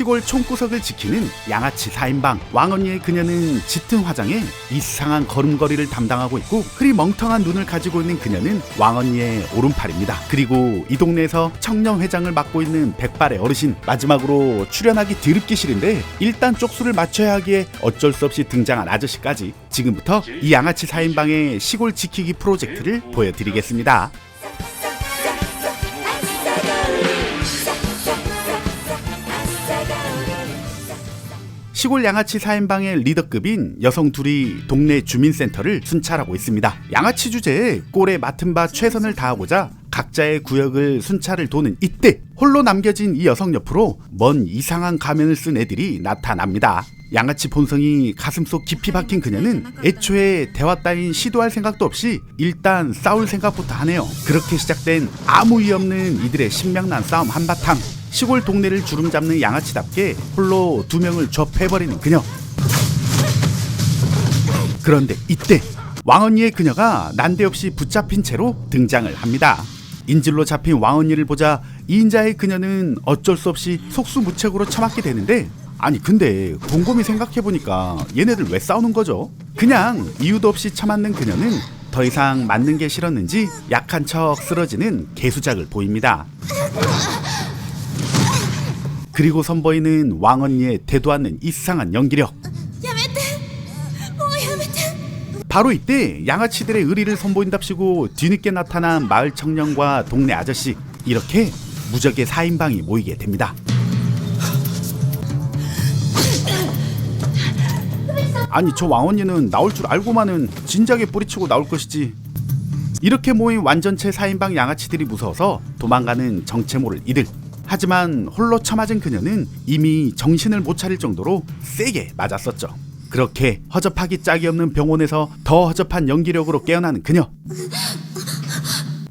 시골 총구석을 지키는 양아치 4인방 왕언니의 그녀는 짙은 화장에 이상한 걸음걸이를 담당하고 있고 흐리 멍텅한 눈을 가지고 있는 그녀는 왕언니의 오른팔입니다. 그리고 이 동네에서 청년 회장을 맡고 있는 백발의 어르신 마지막으로 출연하기 드럽기 싫은데 일단 쪽수를 맞춰야 하기에 어쩔 수 없이 등장한 아저씨까지 지금부터 이 양아치 4인방의 시골 지키기 프로젝트를 보여드리겠습니다. 시골 양아치 4인방의 리더급인 여성 둘이 동네 주민센터를 순찰하고 있습니다. 양아치 주제에 꼴에 맡은 바 최선을 다하고자 각자의 구역을 순찰을 도는 이때 홀로 남겨진 이 여성 옆으로 먼 이상한 가면을 쓴 애들이 나타납니다. 양아치 본성이 가슴속 깊이 박힌 그녀는 애초에 대화 따윈 시도할 생각도 없이 일단 싸울 생각부터 하네요. 그렇게 시작된 아무 이유 없는 이들의 신명난 싸움 한바탕 시골 동네를 주름잡는 양아치답게 홀로 두 명을 접해버리는 그녀. 그런데 이때 왕언니의 그녀가 난데없이 붙잡힌 채로 등장을 합니다. 인질로 잡힌 왕언니를 보자 이인자의 그녀는 어쩔 수 없이 속수무책으로 처맞게 되는데 아니 근데 곰곰이 생각해보니까 얘네들 왜 싸우는 거죠? 그냥 이유도 없이 처맞는 그녀는 더 이상 맞는 게 싫었는지 약한 척 쓰러지는 개수작을 보입니다. 그리고 선보이는 왕언니의 대도 않는 이상한 연기력. 어, 바로 이때 양아치들의 의리를 선보인답시고 뒤늦게 나타난 마을 청년과 동네 아저씨. 이렇게 무적의 4인방이 모이게 됩니다. 아니 저 왕언니는 나올 줄 알고만은 진작에 뿌리치고 나올 것이지. 이렇게 모인 완전체 4인방 양아치들이 무서워서 도망가는 정체모를 이들. 하지만 홀로 처맞은 그녀는 이미 정신을 못 차릴 정도로 세게 맞았었죠. 그렇게 허접하기 짝이 없는 병원에서 더 허접한 연기력으로 깨어나는 그녀.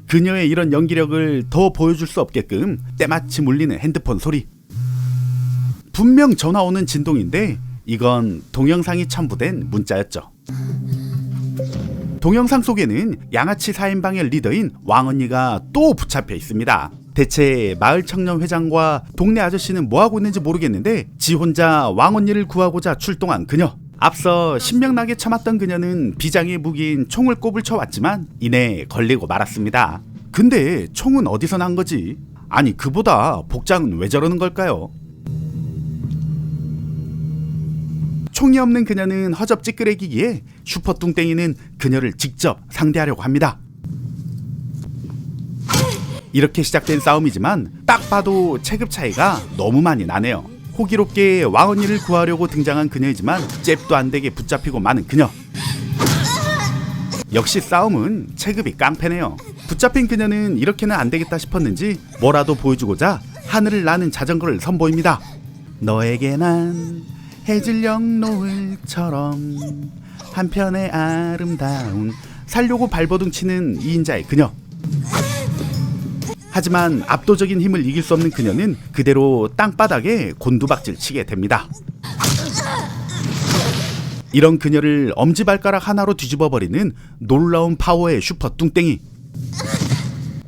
그녀의 이런 연기력을 더 보여줄 수 없게끔 때마침 울리는 핸드폰 소리. 분명 전화 오는 진동인데 이건 동영상이 첨부된 문자였죠. 동영상 속에는 양아치 4인방의 리더인 왕언니가 또 붙잡혀 있습니다. 대체 마을 청년 회장과 동네 아저씨는 뭐하고 있는지 모르겠는데 지 혼자 왕언니를 구하고자 출동한 그녀. 앞서 신명나게 참았던 그녀는 비장의 무기인 총을 꼽을 쳐왔지만 이내 걸리고 말았습니다. 근데 총은 어디서 난 거지? 아니 그보다 복장은 왜 저러는 걸까요? 총이 없는 그녀는 허접 찌끄레기기에 슈퍼 뚱땡이는 그녀를 직접 상대하려고 합니다. 이렇게 시작된 싸움이지만 딱 봐도 체급 차이가 너무 많이 나네요. 호기롭게 왕언니를 구하려고 등장한 그녀이지만 잽도 안 되게 붙잡히고 마는 그녀. 역시 싸움은 체급이 깡패네요. 붙잡힌 그녀는 이렇게는 안 되겠다 싶었는지 뭐라도 보여주고자 하늘을 나는 자전거를 선보입니다. 너에게 난 해질녘 노을처럼 한편의 아름다운 살려고 발버둥 치는 이인자의 그녀. 하지만 압도적인 힘을 이길 수 없는 그녀는 그대로 땅바닥에 곤두박질 치게 됩니다. 이런 그녀를 엄지발가락 하나로 뒤집어버리는 놀라운 파워의 슈퍼 뚱땡이.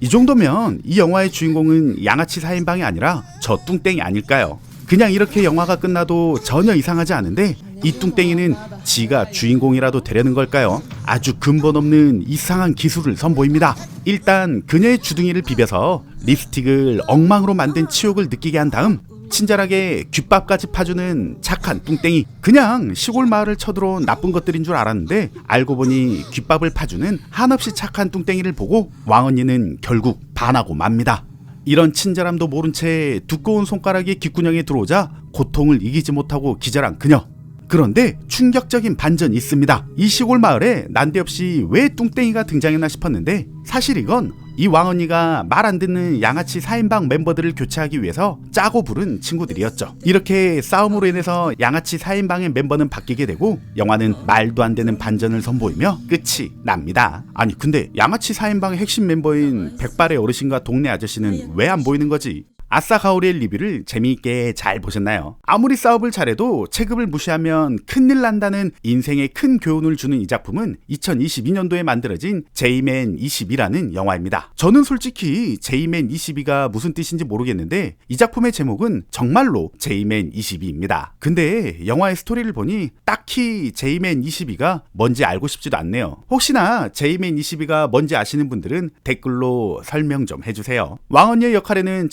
이 정도면 이 영화의 주인공은 양아치 4인방이 아니라 저 뚱땡이 아닐까요? 그냥 이렇게 영화가 끝나도 전혀 이상하지 않은데 이 뚱땡이는 지가 주인공이라도 되려는 걸까요? 아주 근본 없는 이상한 기술을 선보입니다. 일단 그녀의 주둥이를 비벼서 립스틱을 엉망으로 만든 치욕을 느끼게 한 다음 친절하게 귓밥까지 파주는 착한 뚱땡이. 그냥 시골 마을을 쳐들어온 나쁜 것들인 줄 알았는데 알고 보니 귓밥을 파주는 한없이 착한 뚱땡이를 보고 왕언니는 결국 반하고 맙니다. 이런 친절함도 모른 채 두꺼운 손가락이 귓구녕에 들어오자 고통을 이기지 못하고 기절한 그녀. 그런데 충격적인 반전이 있습니다. 이 시골 마을에 난데없이 왜 뚱땡이가 등장했나 싶었는데 사실 이건 이 왕언니가 말 안 듣는 양아치 4인방 멤버들을 교체하기 위해서 짜고 부른 친구들이었죠. 이렇게 싸움으로 인해서 양아치 4인방의 멤버는 바뀌게 되고 영화는 말도 안 되는 반전을 선보이며 끝이 납니다. 아니 근데 양아치 4인방의 핵심 멤버인 백발의 어르신과 동네 아저씨는 왜 안 보이는 거지? 아싸 가오리의 리뷰를 재미있게 잘 보셨나요? 아무리 싸움을 잘해도 체급을 무시하면 큰일 난다는 인생의 큰 교훈을 주는 이 작품은 2022년도에 만들어진 제이맨 22라는 영화입니다. 저는 솔직히 제이맨 22가 무슨 뜻인지 모르겠는데 이 작품의 제목은 정말로 제이맨 22입니다. 근데 영화의 스토리를 보니 딱히 제이맨 22가 뭔지 알고 싶지도 않네요. 혹시나 제이맨 22가 뭔지 아시는 분들은 댓글로 설명 좀 해주세요. 왕언니의 역할에는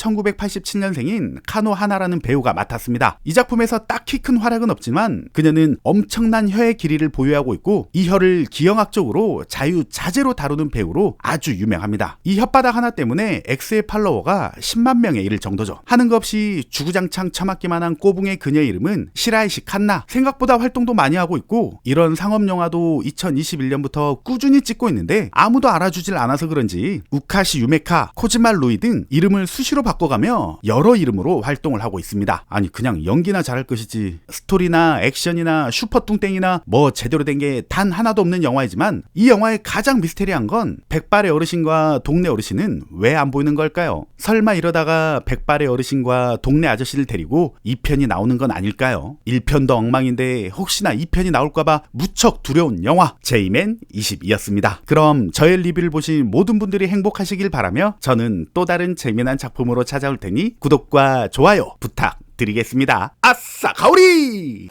1987년생인 카노 하나라는 배우가 맡았습니다. 이 작품에서 딱히 큰 활약은 없지만 그녀는 엄청난 혀의 길이를 보유하고 있고 이 혀를 기형학적으로 자유자재로 다루는 배우로 아주 유명합니다. 이 혓바닥 하나 때문에 X의 팔로워가 10만 명에 이를 정도죠. 하는 것 없이 주구장창 처맞기만 한 꼬붕의 그녀의 이름은 시라이시 칸나. 생각보다 활동도 많이 하고 있고 이런 상업 영화도 2021년부터 꾸준히 찍고 있는데 아무도 알아주질 않아서 그런지 우카시 유메카, 코지말 루이 등 이름을 수시로 바꿔가며 여러 이름으로 활동을 하고 있습니다. 아니 그냥 연기나 잘할 것이지 스토리나 액션이나 슈퍼 뚱땡이나 뭐 제대로 된 게 단 하나도 없는 영화이지만 이 영화의 가장 미스테리한 건 백발의 어르신과 동네 어르신은 왜 안 보이는 걸까요? 설마 이러다가 백발의 어르신과 동네 아저씨를 데리고 2편이 나오는 건 아닐까요? 1편도 엉망인데 혹시나 2편이 나올까봐 무척 두려운 영화 제이맨 22였습니다. 그럼 저의 리뷰를 보신 모든 분들이 행복하시길 바라며 저는 또 다른 재미난 작품으로 찾아올 테니 구독과 좋아요 부탁드리겠습니다. 아싸 가오리!